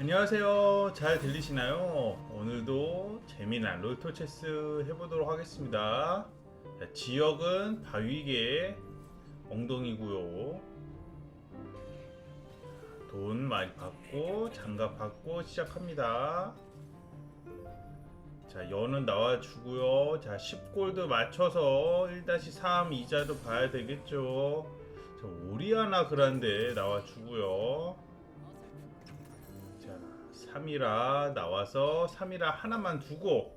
안녕하세요. 잘 들리시나요? 오늘도 재미난 롤토 체스 해보도록 하겠습니다. 자, 지역은 바위계 엉덩이고요. 돈 많이 받고 장갑 받고 시작합니다. 자, 연은 나와주고요. 자, 10골드 맞춰서 1-3 이자도 봐야 되겠죠. 자, 오리아나 그란데 나와주고요. 자, 3이라 나와서 3이라 하나만 두고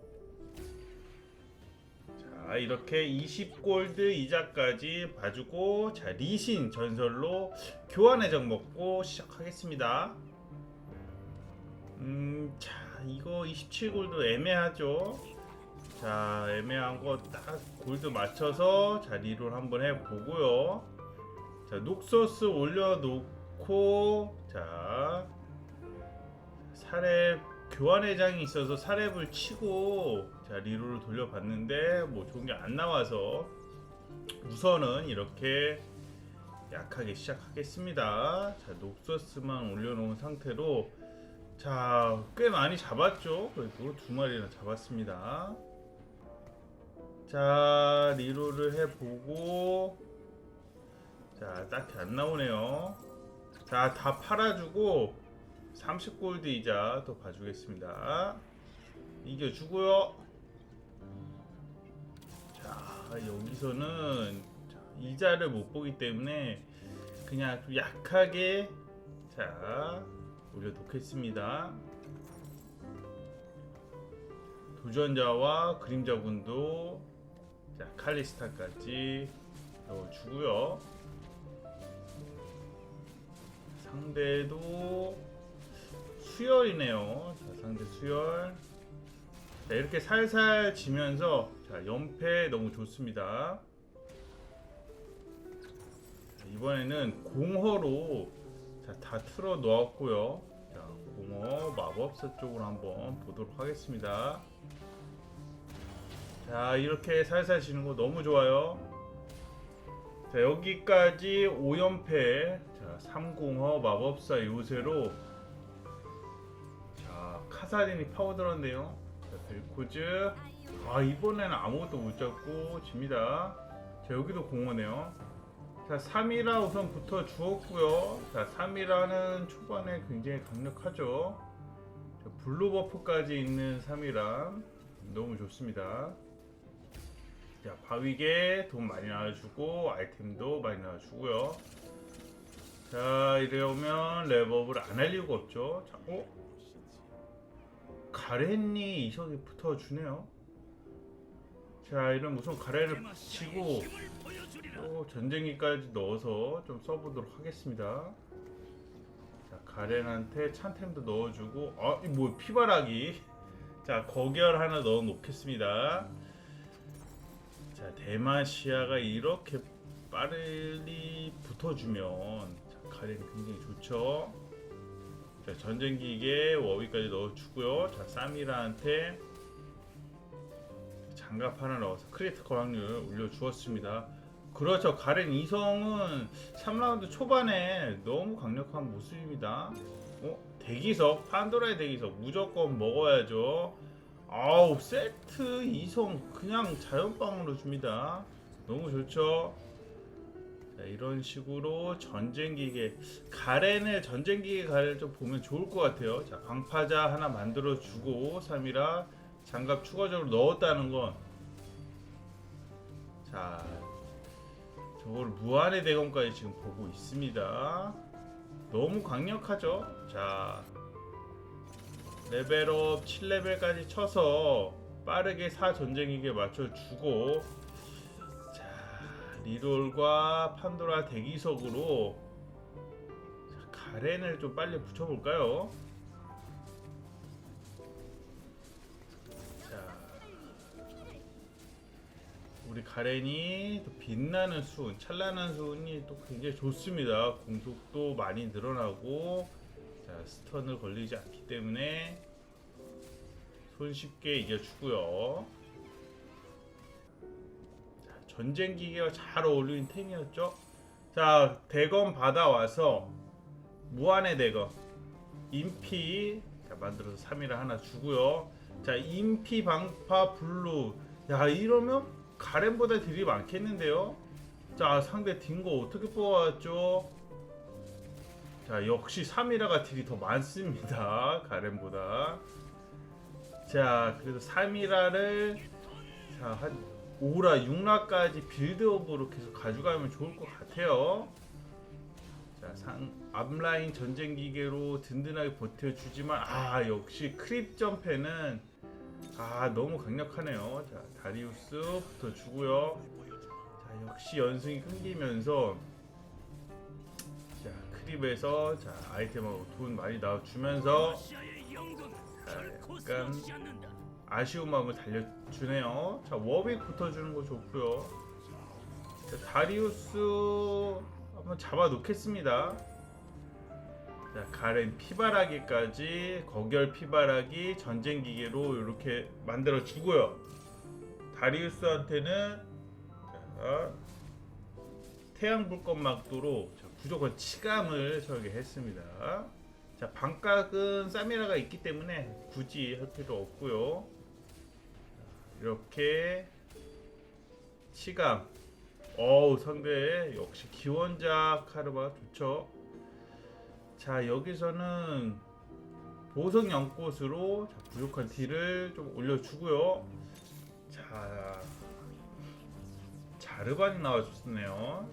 자, 이렇게 20골드 이자까지 봐주고 자, 리신 전설로 교환의 적 먹고 시작하겠습니다. 음, 자, 이거 27골드 애매하죠? 자, 애매한 거 딱 골드 맞춰서 자, 리롤 한번 해보고요. 자, 녹소스 올려놓고 자, 사렙 교환회장이 있어서 사렙을 치고 자 리로를 돌려봤는데 뭐 좋은 게 안 나와서 우선은 이렇게 약하게 시작하겠습니다. 자 녹서스만 올려놓은 상태로 자 꽤 많이 잡았죠. 그래도 두 마리나 잡았습니다. 자 리로를 해보고 자 딱히 안 나오네요. 자 다 팔아주고 30골드 이자 또 봐주겠습니다. 이겨주고요. 자 여기서는 자, 이자를 못 보기 때문에 그냥 좀 약하게 자 올려놓겠습니다. 도전자와 그림자군도 자 칼리스타까지 넣어주고요. 상대도 수열이네요. 자, 상대 수열. 자, 이렇게 살살 지면서 자, 연패 너무 좋습니다. 자, 이번에는 공허로 자, 다 틀어 놓았고요. 자, 공허 마법사 쪽으로 한번 보도록 하겠습니다. 자, 이렇게 살살 지는 거 너무 좋아요. 자, 여기까지 5연패. 자, 3공허 마법사 요새로 자, 카사딘이 파고들었네요. 자, 벨코즈. 아, 이번에는 아무것도 못 잡고 집니다. 자, 여기도 공허네요. 자, 3이라 우선 붙어 주었고요. 자, 3이라는 초반에 굉장히 강력하죠. 자, 블루 버프까지 있는 3이라 너무 좋습니다. 자, 바위게 돈 많이 나와주고 아이템도 많이 나와주고요. 자, 이러면 랩업을 안 할 이유가 없죠. 자, 어? 가렌이 이석이 붙어주네요. 자, 이런 우선 가렌을 치고 또 전쟁기까지 넣어서 좀 써보도록 하겠습니다. 자, 가렌한테 찬템도 넣어주고, 아, 이 뭐 피바라기. 자, 거결 하나 넣어 놓겠습니다. 자, 대마시아가 이렇게 빠르리 붙어주면 자, 가렌이 굉장히 좋죠. 자, 전쟁기계 워위까지 넣어주고요. 자, 사미라한테 장갑 하나 넣어서 크리티컬 확률 올려주었습니다. 그렇죠. 가렌 이성은 3라운드 초반에 너무 강력한 모습입니다. 어? 대기석, 판도라의 대기석 무조건 먹어야죠. 아우 세트 이성 그냥 자연빵으로 줍니다. 너무 좋죠. 자, 이런 식으로 전쟁기계 가렌을 전쟁기계 가렌을 좀 보면 좋을 것 같아요. 자 광파자 하나 만들어 주고 3이라 장갑 추가적으로 넣었다는 건 자, 저걸 무한의 대검까지 지금 보고 있습니다. 너무 강력하죠? 자, 레벨업 7레벨까지 쳐서 빠르게 4 전쟁에게 맞춰주고, 자, 리롤과 판도라 대기석으로 자, 가렌을 좀 빨리 붙여볼까요? 자, 우리 가렌이 또 빛나는 수은, 찬란한 수은이 또 굉장히 좋습니다. 공속도 많이 늘어나고, 자, 스턴을 걸리지 않기 때문에 손쉽게 이겨주고요. 자, 전쟁 기계와 잘 어울리는 템이었죠. 자, 대검 받아와서 무한의 대검 인피 자 만들어서 3이라 하나 주고요. 자 인피 방파 블루 야 이러면 가렌보다 딜이 많겠는데요. 자 상대 딩거 어떻게 뽑아왔죠? 자 역시 3이라가 딜이 더 많습니다. 가렌보다. 자 그래서 3이라를 자 한 5라 6라까지 빌드업으로 계속 가져가면 좋을 것 같아요. 자, 상 앞라인 전쟁 기계로 든든하게 버텨주지만 아 역시 크립 점패는 아 너무 강력하네요. 자 다리우스 붙어주고요. 자 역시 연승이 끊기면서 자 크립에서 자 아이템하고 돈 많이 나와주면서 자, 약간 아쉬운 마음을 달려주네요. 자 워빅 붙어주는 거 좋고요. 자, 다리우스 한번 잡아 놓겠습니다. 자, 가렌 피바라기까지 거결 피바라기 전쟁 기계로 이렇게 만들어 주고요. 다리우스한테는 자, 태양 불꽃 막도로 자, 무조건 치감을 설계했습니다. 자, 반각은 사미라가 있기 때문에 굳이 할 필요 없고요. 이렇게 치감. 어우 상대 역시 기원자 카르마 좋죠. 자 여기서는 보석 연꽃으로 자, 부족한 딜을 좀 올려주고요. 자 자르반이 나와줬네요.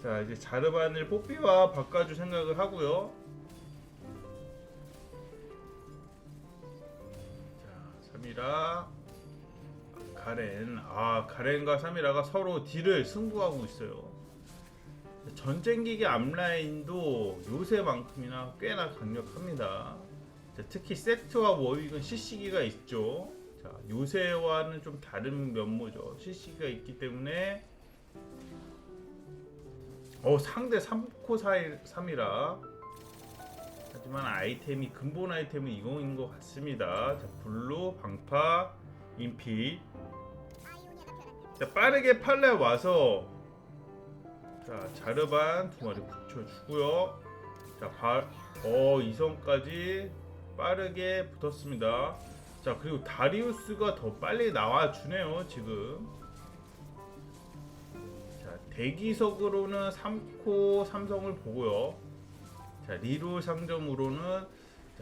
자 이제 자르반을 뽀삐와 바꿔줄 생각을 하고요 자 3이라 가렌 아 가렌과 사미라가 서로 딜을 승부하고 있어요. 전쟁기계 앞라인도 요새만큼이나 꽤나 강력합니다. 자, 특히 세트와 워윅은 CC기가 있죠. 자, 요새와는 좀 다른 면모죠. CC기가 있기 때문에 어 상대 3코 3이라 하지만 아이템이 근본 아이템은 이거인 것 같습니다. 자, 블루, 방파, 인피. 자 빠르게 팔레 와서. 자 자르반 두 마리 붙여주고요. 자 발 어 이성까지 빠르게 붙었습니다. 자 그리고 다리우스가 더 빨리 나와주네요 지금. 자 대기석으로는 3코 삼성을 보고요 자 리롤 상점으로는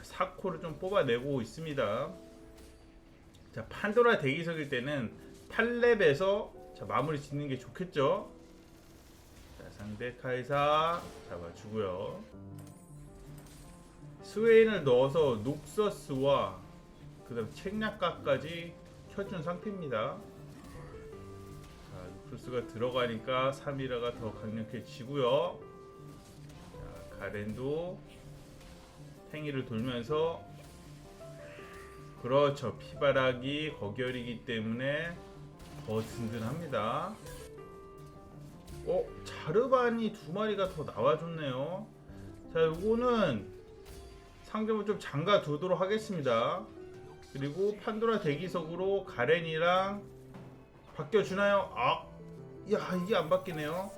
4코를 좀 뽑아내고 있습니다 자 판도라 대기석일 때는 8렙에서 자, 마무리 짓는 게 좋겠죠. 자, 상대 카이사 잡아주고요. 스웨인을 넣어서 녹서스와 그 다음 책략가까지 켜준 상태입니다. 자, 루크스가 들어가니까 3이라가 더 강력해지고요. 자, 가렌도 탱이를 돌면서 그렇죠. 피바라기 거결이기 때문에 더 든든합니다. 어, 자르반이 두 마리가 더 나와줬네요. 자, 요거는 상점을 좀 잠가 두도록 하겠습니다. 그리고 판도라 대기석으로 가렌이랑 바뀌어주나요? 아, 야, 이게 안 바뀌네요.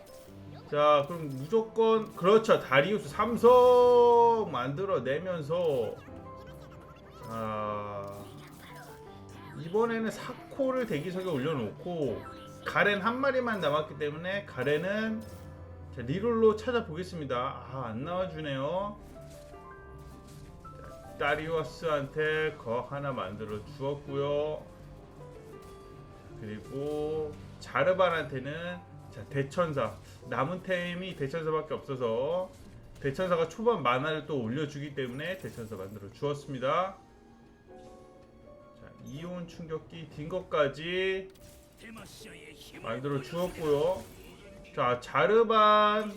자, 그럼 무조건, 그렇죠. 다리우스 삼성 만들어내면서, 자, 이번에는 사코를 대기석에 올려놓고 가렌 한 마리만 남았기 때문에 가렌은 자, 리롤로 찾아보겠습니다. 아, 안 나와주네요. 자, 다리우스한테 거 하나 만들어 주었고요. 그리고 자르반한테는 자, 대천사 남은 템이 대천사밖에 없어서 대천사가 초반 만화를 또 올려주기 때문에 대천사 만들어 주었습니다. 이온 충격기 딘 것까지 만들어 주었고요. 자 자르반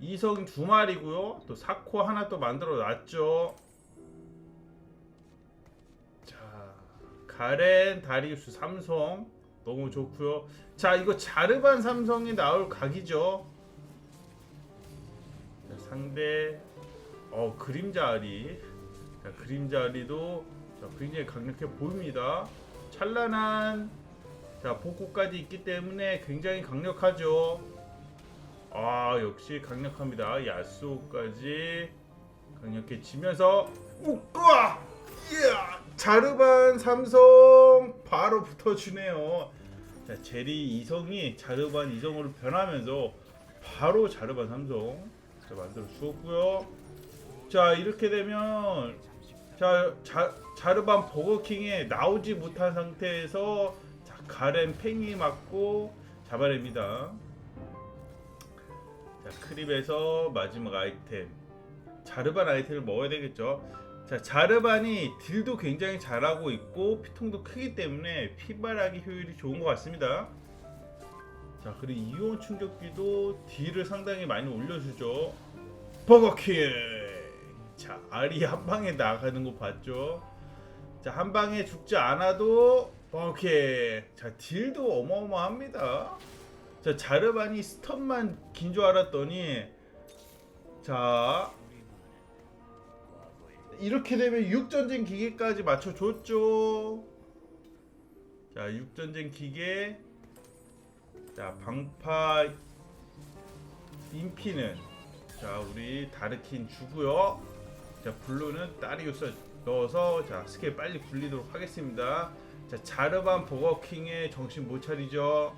이성 두 마리고요. 또 사코 하나 또 만들어 놨죠. 자 가렌 다리우스 삼성 너무 좋고요. 자 이거 자르반 삼성이 나올 각이죠. 자, 상대 어 그림자 아리 자, 그림자 아리도 자, 굉장히 강력해 보입니다. 찬란한 자 복구까지 있기 때문에 굉장히 강력하죠. 아 역시 강력합니다. 야스오까지 강력해지면서 우와 자르반 삼성 바로 붙어주네요. 자 제리 이성이 자르반 이성으로 변하면서 바로 자르반 삼성 자, 만들어 주었고요. 자 이렇게 되면 자, 자 자르반 버거킹에 나오지 못한 상태에서 자, 가렌 팽이 맞고 잡아냅니다. 자 크립에서 마지막 아이템 자르반 아이템을 먹어야 되겠죠. 자 자르반이 딜도 굉장히 잘하고 있고 피통도 크기 때문에 피바라기 효율이 좋은 것 같습니다. 자 그리고 이온 충격기도 딜을 상당히 많이 올려주죠. 버거킹. 자 알이 한 방에 나가는 거 봤죠? 자 한 방에 죽지 않아도 버거킹. 자 딜도 어마어마합니다. 자 자르반이 스턴만 긴 줄 알았더니 자 이렇게 되면 육전쟁 기계까지 맞춰줬죠. 자 육전쟁 기계 자 방파 인피는 자 우리 다르킨 주고요. 자 블루는 다리우스 넣어서 자 스킬 빨리 굴리도록 하겠습니다. 자 자르반 버거킹의 정신 못 차리죠.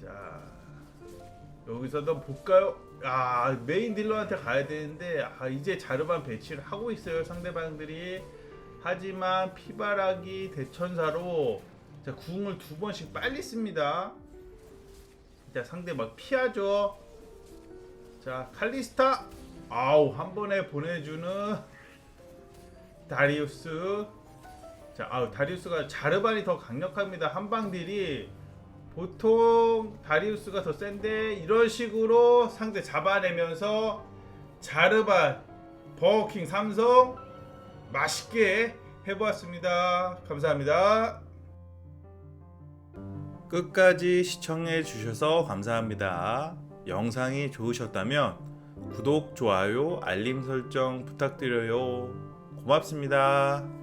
자 여기서도 볼까요? 아 메인 딜러한테 가야 되는데 아 이제 자르반 배치를 하고 있어요 상대방들이. 하지만 피바라기 대천사로 자 궁을 두 번씩 빨리 씁니다. 자 상대 막 피하죠. 자 칼리스타! 아우 한 번에 보내주는 다리우스. 자 아우 다리우스가 자르반이 더 강력합니다 한방 딜이 보통 다리우스가 더 센데 이런 식으로 상대 잡아내면서 자르반 버거킹 삼성 맛있게 해보았습니다. 감사합니다. 끝까지 시청해 주셔서 감사합니다. 영상이 좋으셨다면 구독, 좋아요, 알림 설정 부탁드려요. 고맙습니다.